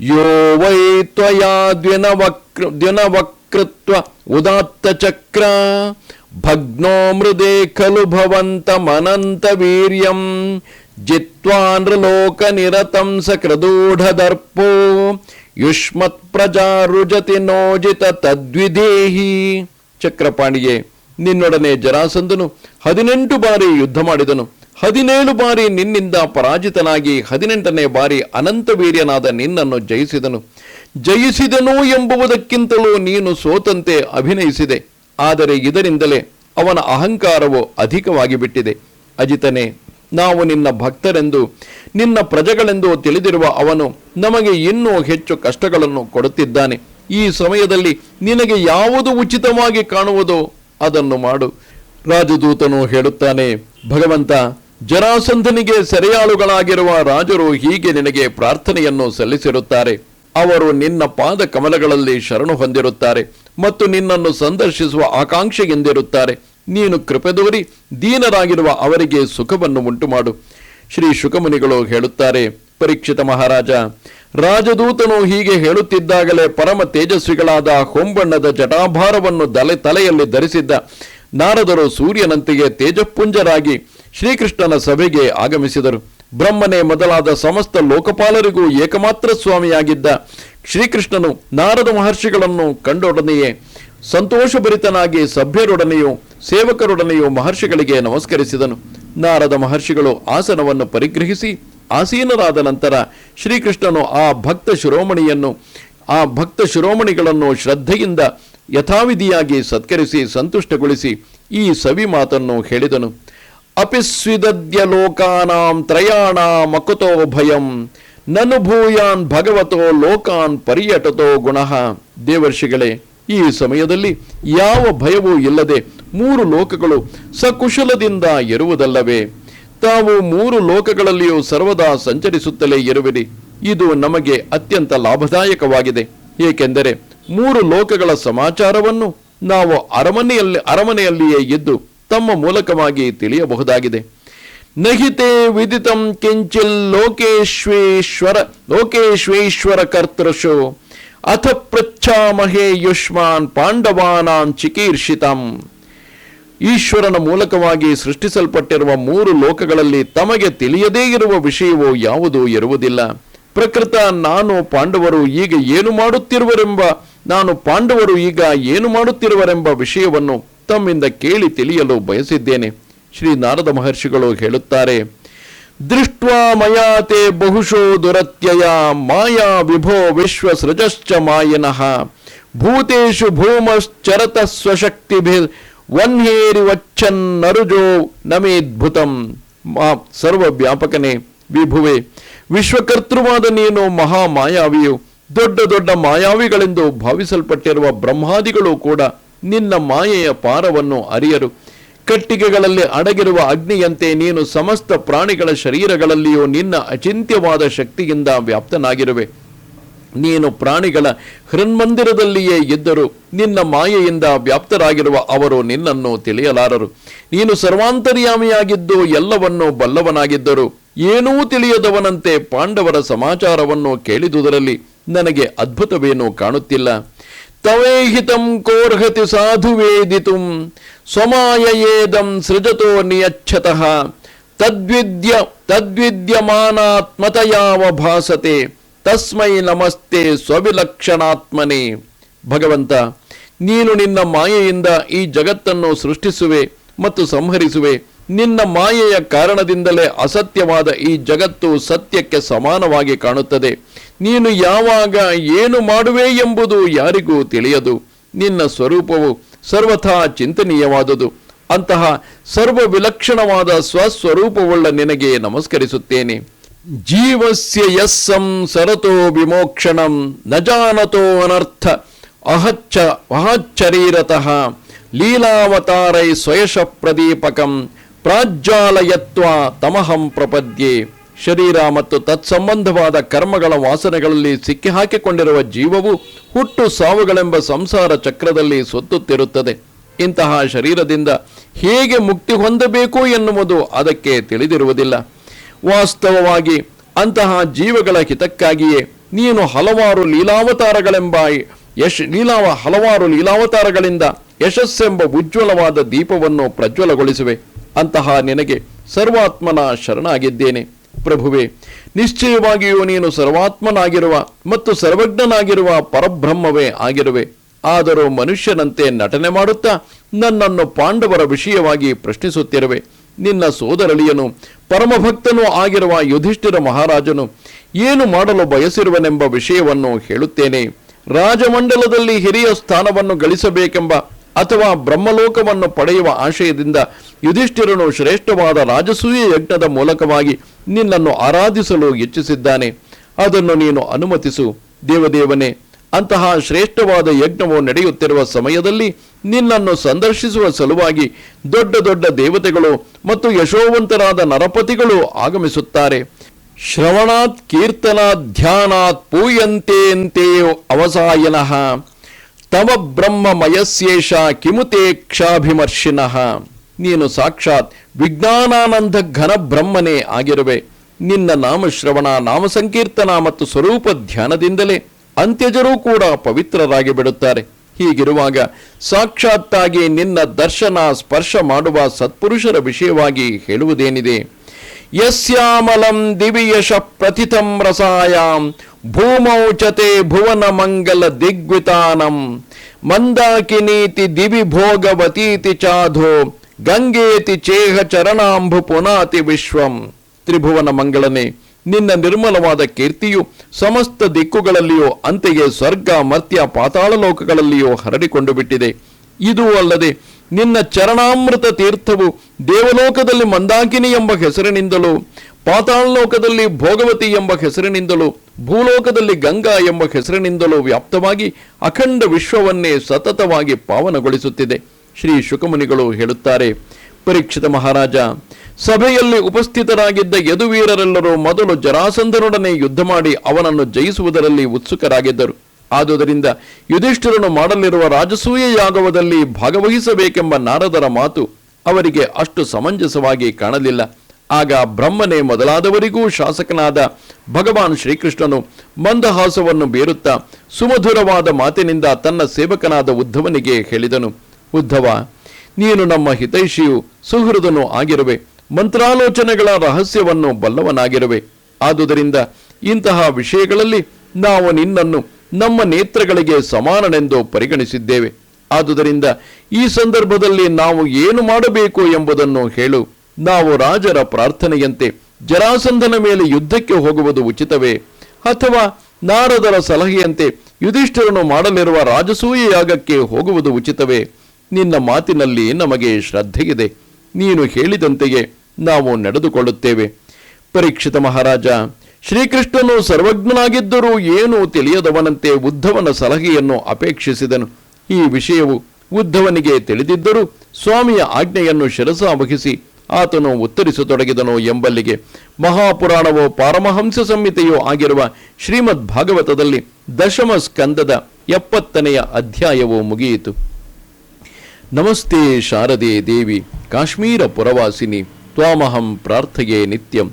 ಯೋ ವೈ त्वया ದ್ವಿನವಕ್ರ ದ್ವಿನವಕ್ರತ್ವ ಉದಾತ್ತ ಚಕ್ರ ಭಗ್ನೋ ಮೃದೆ ಖಲು ಭವಂತಮನಂತ ವೀರ್ಯಂ, ಜಿತ್ವಾ ನೃಲೋಕ ನಿರತಂ ಸಕೃದೂಢ ದರ್ಪೋ ಯುಷ್ಮತ್ ಪ್ರಜಾ ರುಜತಿ ನೋಜಿತ ಚಕ್ರಪಾಣಿಯೇ, ನಿನ್ನೊಡನೆ ಜರಾಸಂದನು ಹದಿನೆಂಟು ಬಾರಿ ಯುದ್ಧ ಮಾಡಿದನು. ಹದಿನೇಳು ಬಾರಿ ನಿನ್ನಿಂದ ಪರಾಜಿತನಾಗಿ ಹದಿನೆಂಟನೇ ಬಾರಿ ಅನಂತ ವೀರ್ಯನಾದ ನಿನ್ನನ್ನು ಜಯಿಸಿದನು. ಜಯಿಸಿದನು ಎಂಬುವುದಕ್ಕಿಂತಲೂ ನೀನು ಸೋತಂತೆ ಅಭಿನಯಿಸಿದೆ. ಆದರೆ ಇದರಿಂದಲೇ ಅವನ ಅಹಂಕಾರವು ಅಧಿಕವಾಗಿ ಬಿಟ್ಟಿದೆ ಅಜಿತನೇ, ನಾವು ನಿನ್ನ ಭಕ್ತರೆಂದು, ನಿನ್ನ ಪ್ರಜೆಗಳೆಂದು ತಿಳಿದಿರುವ ಅವನು ನಮಗೆ ಇನ್ನೂ ಹೆಚ್ಚು ಕಷ್ಟಗಳನ್ನು ಕೊಡುತ್ತಿದ್ದಾನೆ. ಈ ಸಮಯದಲ್ಲಿ ನಿನಗೆ ಯಾವುದು ಉಚಿತವಾಗಿ ಕಾಣುವುದೋ ಅದನ್ನು ಮಾಡು. ರಾಜದೂತನು ಹೇಳುತ್ತಾನೆ, ಭಗವಂತ ಜರಾಸಂಧನಿಗೆ ಸೆರೆಯಾಳುಗಳಾಗಿರುವ ರಾಜರು ಹೀಗೆ ನಿನಗೆ ಪ್ರಾರ್ಥನೆಯನ್ನು ಸಲ್ಲಿಸಿರುತ್ತಾರೆ. ಅವರು ನಿನ್ನ ಪಾದ ಕಮಲಗಳಲ್ಲಿ ಶರಣು ಹೊಂದಿರುತ್ತಾರೆ ಮತ್ತು ನಿನ್ನನ್ನು ಸಂದರ್ಶಿಸುವ ಆಕಾಂಕ್ಷೆಯಿಂದಿರುತ್ತಾರೆ. ನೀನು ಕೃಪೆದೋರಿ ದೀನರಾಗಿರುವ ಅವರಿಗೆ ಸುಖವನ್ನು ಉಂಟುಮಾಡು. ಶ್ರೀ ಶುಕಮುನಿಗಳು ಹೇಳುತ್ತಾರೆ, ಪರೀಕ್ಷಿತ ಮಹಾರಾಜ, ರಾಜದೂತನು ಹೀಗೆ ಹೇಳುತ್ತಿದ್ದಾಗಲೇ ಪರಮ ತೇಜಸ್ವಿಗಳಾದ ಹೊಂಬಣ್ಣದ ಜಟಾಭಾರವನ್ನು ತಲೆ ತಲೆಯಲ್ಲಿ ಧರಿಸಿದ್ದ ನಾರದರು ಸೂರ್ಯನಂತೆಯೇ ತೇಜಪುಂಜರಾಗಿ ಶ್ರೀಕೃಷ್ಣನ ಸಭೆಗೆ ಆಗಮಿಸಿದರು. ಬ್ರಹ್ಮನೇ ಮೊದಲಾದ ಸಮಸ್ತ ಲೋಕಪಾಲರಿಗೂ ಏಕಮಾತ್ರ ಸ್ವಾಮಿಯಾಗಿದ್ದ ಶ್ರೀಕೃಷ್ಣನು ನಾರದ ಮಹರ್ಷಿಗಳನ್ನು ಕಂಡೊಡನೆಯೇ ಸಂತೋಷಭರಿತನಾಗಿ ಸಭ್ಯರೊಡನೆಯೂ ಸೇವಕರೊಡನೆಯೂ ಮಹರ್ಷಿಗಳಿಗೆ ನಮಸ್ಕರಿಸಿದನು. ನಾರದ ಮಹರ್ಷಿಗಳು ಆಸನವನ್ನು ಪರಿಗ್ರಹಿಸಿ ಆಸೀನರಾದ ನಂತರ ಶ್ರೀಕೃಷ್ಣನು ಆ ಭಕ್ತ ಶಿರೋಮಣಿಯನ್ನು, ಆ ಭಕ್ತ ಶಿರೋಮಣಿಗಳನ್ನು ಶ್ರದ್ಧೆಯಿಂದ ಯಥಾವಿಧಿಯಾಗಿ ಸತ್ಕರಿಸಿ ಸಂತುಷ್ಟಗೊಳಿಸಿ ಈ ಸವಿ ಮಾತನ್ನು ಹೇಳಿದನು. ಅಪಿಸ್ವಿದದ್ಯ ಲೋಕಾನಾಂ ತ್ರಯಾಣಾಂ ಮಕುತೋ ಭಯಂ. ನನು ಭೂಯಾನ್ ಭಗವತೋ ಲೋಕಾನ್ ಪರ್ಯಟತೋ ಗುಣಃ. ದೇವರ್ಷಿಗಳೇ, ಈ ಸಮಯದಲ್ಲಿ ಯಾವ ಭಯವೂ ಇಲ್ಲದೆ ಮೂರು ಲೋಕಗಳು ಸಕುಶಲದಿಂದ ಇರುವುದಲ್ಲವೇ ತಾವು ಮೂರು ಲೋಕಗಳಲ್ಲಿಯೂ ಸರ್ವದಾ ಸಂಚರಿಸುತ್ತಲೇ ಇರುವಿರಿ. ಇದು ನಮಗೆ ಅತ್ಯಂತ ಲಾಭದಾಯಕವಾಗಿದೆ. ಏಕೆಂದರೆ ಮೂರು ಲೋಕಗಳ ಸಮಾಚಾರವನ್ನು ನಾವು ಅರಮನೆಯಲ್ಲಿ ಅರಮನೆಯಲ್ಲಿಯೇ ಇದ್ದು ತಮ್ಮ ಮೂಲಕವಾಗಿ ತಿಳಿಯಬಹುದಾಗಿದೆ. ನಹಿತೆ ವಿದಿತಂ ಕಿಂಚಿಲ್ ಲೋಕೇಶ್ವೇಶ್ವರ ಲೋಕೇಶ್ವೇಶ್ವರ ಕರ್ತೃಶು ಅಥ ಪೃಚ್ಛಾಮಹೇ ಯುಷ್ಮಾನ್ ಪಾಂಡವಾನಾಂ ಚಿಕೀರ್ಷಿತಂ. ಈಶ್ವರನ ಮೂಲಕವಾಗಿ ಸೃಷ್ಟಿಸಲ್ಪಟ್ಟಿರುವ ಮೂರು ಲೋಕಗಳಲ್ಲಿ ತಮಗೆ ತಿಳಿಯದೇ ಇರುವ ವಿಷಯವು ಯಾವುದೂ ಇರುವುದಿಲ್ಲ. ಪ್ರಕೃತ ನಾನು ಪಾಂಡವರು ಈಗ ಏನು ಮಾಡುತ್ತಿರುವರೆಂಬ, ನಾನು ಪಾಂಡವರು ಈಗ ಏನು ಮಾಡುತ್ತಿರುವರೆಂಬ ವಿಷಯವನ್ನು ತಮ್ಮಿಂದ ಕೇಳಿ ತಿಳಿಯಲು ಬಯಸಿದ್ದೇನೆ. ಶ್ರೀ ನಾರದ ಮಹರ್ಷಿಗಳು ಹೇಳುತ್ತಾರೆ, ದೃಷ್ಟ್ವಾ ಮಯಾತೆ ಬಹುಶೋ ದುರತ್ಯಯ, ಮಾಯಾ ವಿಭೋ ವಿಶ್ವ ಸೃಜಶ್ಚ ಮಾಯನಃ. ಭೂತೇಶು ಭೂಮಶ್ಚರತ ಸ್ವಶಕ್ತಿ ವನ್ಹೇರಿ ವಚ್ಚನ್ನರುಜೋ ನಮೇದ್ಭುತಂ. ಮಾ, ಸರ್ವವ್ಯಾಪಕನೇ ವಿಭುವೆ, ವಿಶ್ವಕರ್ತೃವಾದ ನೀನು ಮಹಾ ಮಾಯಾವಿಯು ದೊಡ್ಡ ದೊಡ್ಡ ಮಾಯಾವಿಗಳೆಂದು ಭಾವಿಸಲ್ಪಟ್ಟಿರುವ ಬ್ರಹ್ಮಾದಿಗಳು ಕೂಡ ನಿನ್ನ ಮಾಯೆಯ ಪಾರವನ್ನು ಅರಿಯರು. ಕಟ್ಟಿಗೆಗಳಲ್ಲಿ ಅಡಗಿರುವ ಅಗ್ನಿಯಂತೆ ನೀನು ಸಮಸ್ತ ಪ್ರಾಣಿಗಳ ಶರೀರಗಳಲ್ಲಿಯೂ ನಿನ್ನ ಅಚಿಂತ್ಯವಾದ ಶಕ್ತಿಯಿಂದ ವ್ಯಾಪ್ತನಾಗಿರುವೆ. ನೀನು ಪ್ರಾಣಿಗಳ ಹೃನ್ಮಂದಿರದಲ್ಲಿಯೇ ಇದ್ದರು ನಿನ್ನ ಮಾಯೆಯಿಂದ ವ್ಯಾಪ್ತರಾಗಿರುವ ಅವರು ನಿನ್ನನ್ನು ತಿಳಿಯಲಾರರು. ನೀನು ಸರ್ವಾಂತರ್ಯಾಮಿಯಾಗಿದ್ದು ಎಲ್ಲವನ್ನೂ ಬಲ್ಲವನಾಗಿದ್ದರು ಏನೂ ತಿಳಿಯದವನಂತೆ ಪಾಂಡವರ ಸಮಾಚಾರವನ್ನು ಕೇಳಿದುದರಲ್ಲಿ ನನಗೆ ಅದ್ಭುತವೇನೂ ಕಾಣುತ್ತಿಲ್ಲ. ತವೇಹಿತಂ ಕೋರ್ಹತಿ ಸಾಧು ವೇದಿತುಂ ಸ್ವಮಾಯೇದಂ ಸೃಜತೋ ನಿಯಚ್ಛತಃ ತದ್ವಿದ್ಯ ತದ್ವಿದ್ಯಮಾನಾತ್ಮತಯಾವ ಭಾಸತೆ ತಸ್ಮೈ ನಮಸ್ತೆ ಸ್ವವಿಲಕ್ಷಣಾತ್ಮನೆ ಭಗವಂತ ನೀನು ನಿನ್ನ ಮಾಯೆಯಿಂದ ಈ ಜಗತ್ತನ್ನು ಸೃಷ್ಟಿಸುವೆ ಮತ್ತು ಸಂಹರಿಸುವೆ ನಿನ್ನ ಮಾಯೆಯ ಕಾರಣದಿಂದಲೇ ಅಸತ್ಯವಾದ ಈ ಜಗತ್ತು ಸತ್ಯಕ್ಕೆ ಸಮಾನವಾಗಿ ಕಾಣುತ್ತದೆ. ನೀನು ಯಾವಾಗ ಏನು ಮಾಡುವೆ ಎಂಬುದು ಯಾರಿಗೂ ತಿಳಿಯದು. ನಿನ್ನ ಸ್ವರೂಪವು ಸರ್ವಥಾ ಚಿಂತನೀಯವಾದುದು. ಅಂತಹ ಸರ್ವ ವಿಲಕ್ಷಣವಾದ ಸ್ವಸ್ವರೂಪವುಳ್ಳ ನಿನಗೆ ನಮಸ್ಕರಿಸುತ್ತೇನೆ. ಜೀವಸ್ಯ ಯಸ್ಸಂ ಸರತೋ ವಿಮೋಕ್ಷಣಂ ನ ಜಾನತೋ ಅನರ್ಥ ಅಹಚ್ಚ ಅಹಚ್ಚರೀರತಃ ಲೀಲಾವತಾರೈ ಸ್ವಯಶ ಪ್ರದೀಪಕಂ ಪ್ರಾಜ್ವಾಲಯತ್ವ ತಮಹಂ ಪ್ರಪದ್ಯೆ. ಶರೀರ ಮತ್ತು ತತ್ಸಂಬಂಧವಾದ ಕರ್ಮಗಳ ವಾಸನೆಗಳಲ್ಲಿ ಸಿಕ್ಕಿ ಹಾಕಿಕೊಂಡಿರುವ ಜೀವವು ಹುಟ್ಟು ಸಾವುಗಳೆಂಬ ಸಂಸಾರ ಚಕ್ರದಲ್ಲಿ ಸುತ್ತುತ್ತಿರುತ್ತದೆ. ಇಂತಹ ಶರೀರದಿಂದ ಹೇಗೆ ಮುಕ್ತಿ ಹೊಂದಬೇಕು ಎನ್ನುವುದು ಅದಕ್ಕೆ ತಿಳಿದಿರುವುದಿಲ್ಲ. ವಾಸ್ತವವಾಗಿ ಅಂತಹ ಜೀವಗಳ ಹಿತಕ್ಕಾಗಿಯೇ ನೀನು ಹಲವಾರು ಲೀಲಾವತಾರಗಳೆಂಬ ಯಶ್ ಲೀಲಾವ ಹಲವಾರು ಲೀಲಾವತಾರಗಳಿಂದ ಯಶಸ್ಸೆಂಬ ಉಜ್ವಲವಾದ ದೀಪವನ್ನು ಪ್ರಜ್ವಲಗೊಳಿಸುವೆ. ಅಂತಹ ನಿನಗೆ ಸರ್ವಾತ್ಮನ ಶರಣಾಗಿದ್ದೇನೆ. ಪ್ರಭುವೆ, ನಿಶ್ಚಯವಾಗಿಯೂ ನೀನು ಸರ್ವಾತ್ಮನಾಗಿರುವ ಮತ್ತು ಸರ್ವಜ್ಞನಾಗಿರುವ ಪರಬ್ರಹ್ಮವೇ ಆಗಿರುವೆ. ಆದರೂ ಮನುಷ್ಯನಂತೆ ನಟನೆ ಮಾಡುತ್ತಾ ನನ್ನನ್ನು ಪಾಂಡವರ ವಿಷಯವಾಗಿ ಪ್ರಶ್ನಿಸುತ್ತಿರುವೆ. ನಿನ್ನ ಸೋದರಳಿಯನು, ಪರಮಭಕ್ತನೂ ಆಗಿರುವ ಯುಧಿಷ್ಠಿರ ಮಹಾರಾಜನು, ಏನು ಮಾಡಲು ಬಯಸಿರುವನೆಂಬ ವಿಷಯವನ್ನು ಹೇಳುತ್ತೇನೆ. ರಾಜಮಂಡಲದಲ್ಲಿ ಹಿರಿಯ ಸ್ಥಾನವನ್ನು ಗಳಿಸಬೇಕೆಂಬ ಅಥವಾ ಬ್ರಹ್ಮಲೋಕವನ್ನು ಪಡೆಯುವ ಆಶಯದಿಂದ ಯುಧಿಷ್ಠಿರನು ಶ್ರೇಷ್ಠವಾದ ರಾಜಸೂಯ ಯಜ್ಞದ ಮೂಲಕವಾಗಿ ನಿನ್ನನ್ನು ಆರಾಧಿಸಲು ಇಚ್ಛಿಸಿದ್ದಾನೆ. ಅದನ್ನು ನೀನು ಅನುಮತಿಸು. ದೇವದೇವನೇ, ಅಂತಹ ಶ್ರೇಷ್ಠವಾದ ಯಜ್ಞವು ನಡೆಯುತ್ತಿರುವ ಸಮಯದಲ್ಲಿ ನಿನ್ನನ್ನು ಸಂದರ್ಶಿಸುವ ಸಲುವಾಗಿ ದೊಡ್ಡ ದೊಡ್ಡ ದೇವತೆಗಳು ಮತ್ತು ಯಶೋವಂತರಾದ ನರಪತಿಗಳು ಆಗಮಿಸುತ್ತಾರೆ. ಶ್ರವಣಾತ್ ಕೀರ್ತನಾತ್ ಧ್ಯಾನಾತ್ ಪೂಯಂತೆಯಂತೆಯೋ ಅವಸಾಯನಃ. ತವ ಬ್ರಹ್ಮಮಯಸ್ಯೇಷ ಕಿಮುತೆ ಕ್ಷಾಭಿಮರ್ಶಿನಃ ನೀನು ಸಾಕ್ಷಾತ್ ವಿಜ್ಞಾನಾನಂದ ಘನ ಬ್ರಹ್ಮನೇ ಆಗಿರುವೆ. ನಿನ್ನ ನಾಮಶ್ರವಣ ನಾಮ ಸಂಕೀರ್ತನ ಮತ್ತು ಸ್ವರೂಪ ಧ್ಯಾನದಿಂದಲೇ ಅಂತ್ಯಜರೂ ಕೂಡ ಪವಿತ್ರರಾಗಿ ಬಿಡುತ್ತಾರೆ. ಹೀಗಿರುವಾಗ ಸಾಕ್ಷಾತ್ತಾಗಿ ನಿನ್ನ ದರ್ಶನ, ಸ್ಪರ್ಶ ಮಾಡುವ ಸತ್ಪುರುಷರ ವಿಷಯವಾಗಿ ಹೇಳುವುದೇನಿದೆ? ಯಸ್ಯಾಮಲಂ ದಿವಿಯಶ ಪ್ರಥಿತಂ ರಸಾಯಾಂ ಭೂಮೌಚತೆ ಭುವನ ಮಂಗಲ ದಿಗ್ವಿತಾನಂ ಮಂದಾಕಿನೀತಿ ದಿವಿ ಭೋಗವತೀತಿ ಚಾಧೋ ಗಂಗೇತಿ ಚೇಹ ಚರಣಾಂಬು ಪುನಾತಿ ವಿಶ್ವಂ. ತ್ರಿಭುವನ ಮಂಗಳನೆ, ನಿನ್ನ ನಿರ್ಮಲವಾದ ಕೀರ್ತಿಯು ಸಮಸ್ತ ದಿಕ್ಕುಗಳಲ್ಲಿಯೋ, ಅಂತೆಯೇ ಸ್ವರ್ಗ, ಮರ್ತ್ಯ ಪಾತಾಳ ಲೋಕಗಳಲ್ಲಿಯೋ ಹರಡಿಕೊಂಡು ಬಿಟ್ಟಿದೆ. ಇದೂ ಅಲ್ಲದೆ ನಿನ್ನ ಚರಣಾಮೃತ ತೀರ್ಥವು ದೇವಲೋಕದಲ್ಲಿ ಮಂದಾಕಿನಿ ಎಂಬ ಹೆಸರಿನಿಂದಲೂ, ಪಾತಾಳಲೋಕದಲ್ಲಿ ಭೋಗವತಿ ಎಂಬ ಹೆಸರಿನಿಂದಲೂ, ಭೂಲೋಕದಲ್ಲಿ ಗಂಗಾ ಎಂಬ ಹೆಸರಿನಿಂದಲೂ ವ್ಯಾಪ್ತವಾಗಿ ಅಖಂಡ ವಿಶ್ವವನ್ನೇ ಸತತವಾಗಿ ಪಾವನಗೊಳಿಸುತ್ತಿದೆ. ಶ್ರೀ ಶುಕಮುನಿಗಳು ಹೇಳುತ್ತಾರೆ, ಪರೀಕ್ಷಿತ ಮಹಾರಾಜ, ಸಭೆಯಲ್ಲಿ ಉಪಸ್ಥಿತರಾಗಿದ್ದ ಯದುವೀರರೆಲ್ಲರೂ ಮೊದಲು ಜರಾಸಂಧನೊಡನೆ ಯುದ್ಧ ಮಾಡಿ ಅವನನ್ನು ಜಯಿಸುವುದರಲ್ಲಿ ಉತ್ಸುಕರಾಗಿದ್ದರು. ಆದುದರಿಂದ ಯುಧಿಷ್ಠಿರನು ಮಾಡಲಿರುವ ರಾಜಸೂಯ ಯಾಗವದಲ್ಲಿ ಭಾಗವಹಿಸಬೇಕೆಂಬ ನಾರದರ ಮಾತು ಅವರಿಗೆ ಅಷ್ಟು ಸಮಂಜಸವಾಗಿ ಕಾಣಲಿಲ್ಲ. ಆಗ ಬ್ರಹ್ಮನೇ ಮೊದಲಾದವರಿಗೂ ಶಾಸಕನಾದ ಭಗವಾನ್ ಶ್ರೀಕೃಷ್ಣನು ಮಂದಹಾಸವನ್ನು ಬೀರುತ್ತಾ ಸುಮಧುರವಾದ ಮಾತಿನಿಂದ ತನ್ನ ಸೇವಕನಾದ ಉದ್ಧವನಿಗೆ ಹೇಳಿದನು. ಉದ್ಧವ, ನೀನು ನಮ್ಮ ಹಿತೈಷಿಯು, ಸುಹೃದನು ಆಗಿರುವೆ. ಮಂತ್ರಾಲೋಚನೆಗಳ ರಹಸ್ಯವನ್ನು ಬಲ್ಲವನಾಗಿರುವೆ. ಆದುದರಿಂದ ಇಂತಹ ವಿಷಯಗಳಲ್ಲಿ ನಾವು ನಿನ್ನನ್ನು ನಮ್ಮ ನೇತ್ರಗಳಿಗೆ ಸಮಾನನೆಂದು ಪರಿಗಣಿಸಿದ್ದೇವೆ. ಆದುದರಿಂದ ಈ ಸಂದರ್ಭದಲ್ಲಿ ನಾವು ಏನು ಮಾಡಬೇಕು ಎಂಬುದನ್ನು ಹೇಳು. ನಾವು ರಾಜರ ಪ್ರಾರ್ಥನೆಯಂತೆ ಜರಾಸಂಧನ ಮೇಲೆ ಯುದ್ಧಕ್ಕೆ ಹೋಗುವುದು ಉಚಿತವೇ? ಅಥವಾ ನಾರದರ ಸಲಹೆಯಂತೆ ಯುಧಿಷ್ಠಿರನು ಮಾಡಲಿರುವ ರಾಜಸೂಯ ಯಾಗಕ್ಕೆ ಹೋಗುವುದು ಉಚಿತವೇ? ನಿನ್ನ ಮಾತಿನಲ್ಲಿ ನಮಗೆ ಶ್ರದ್ಧೆಯಿದೆ. ನೀನು ಹೇಳಿದಂತೆಯೇ ನಾವು ನಡೆದುಕೊಳ್ಳುತ್ತೇವೆ. ಪರೀಕ್ಷಿತ ಮಹಾರಾಜ ಶ್ರೀಕೃಷ್ಣನು ಸರ್ವಜ್ಞನಾಗಿದ್ದರೂ ಏನೂ ತಿಳಿಯದವನಂತೆ ಉದ್ಧವನ ಸಲಹೆಯನ್ನು ಅಪೇಕ್ಷಿಸಿದನು. ಈ ವಿಷಯವು ಉದ್ಧವನಿಗೆ ತಿಳಿದಿದ್ದರೂ ಸ್ವಾಮಿಯ ಆಜ್ಞೆಯನ್ನು ಶಿರಸಾವಹಿಸಿ ಆತನು ಉತ್ತರಿಸತೊಡಗಿದನು ಎಂಬಲ್ಲಿಗೆ ಮಹಾಪುರಾಣವೋ ಪಾರಮಹಂಸ ಸಂಹಿತೆಯೋ ಆಗಿರುವ ಶ್ರೀಮದ್ ಭಾಗವತದಲ್ಲಿ ದಶಮ ಸ್ಕಂದದ ಎಪ್ಪತ್ತನೆಯ ಅಧ್ಯಾಯವು ಮುಗಿಯಿತು. ನಮಸ್ತೆ ಶಾರದೆ ದೇವಿ, ಕಾಶ್ಮೀರ ಪುರವಾಸಿನಿ, ತ್ವಾಮಹಂ ಪ್ರಾರ್ಥೆಯೇ ನಿತ್ಯಂ.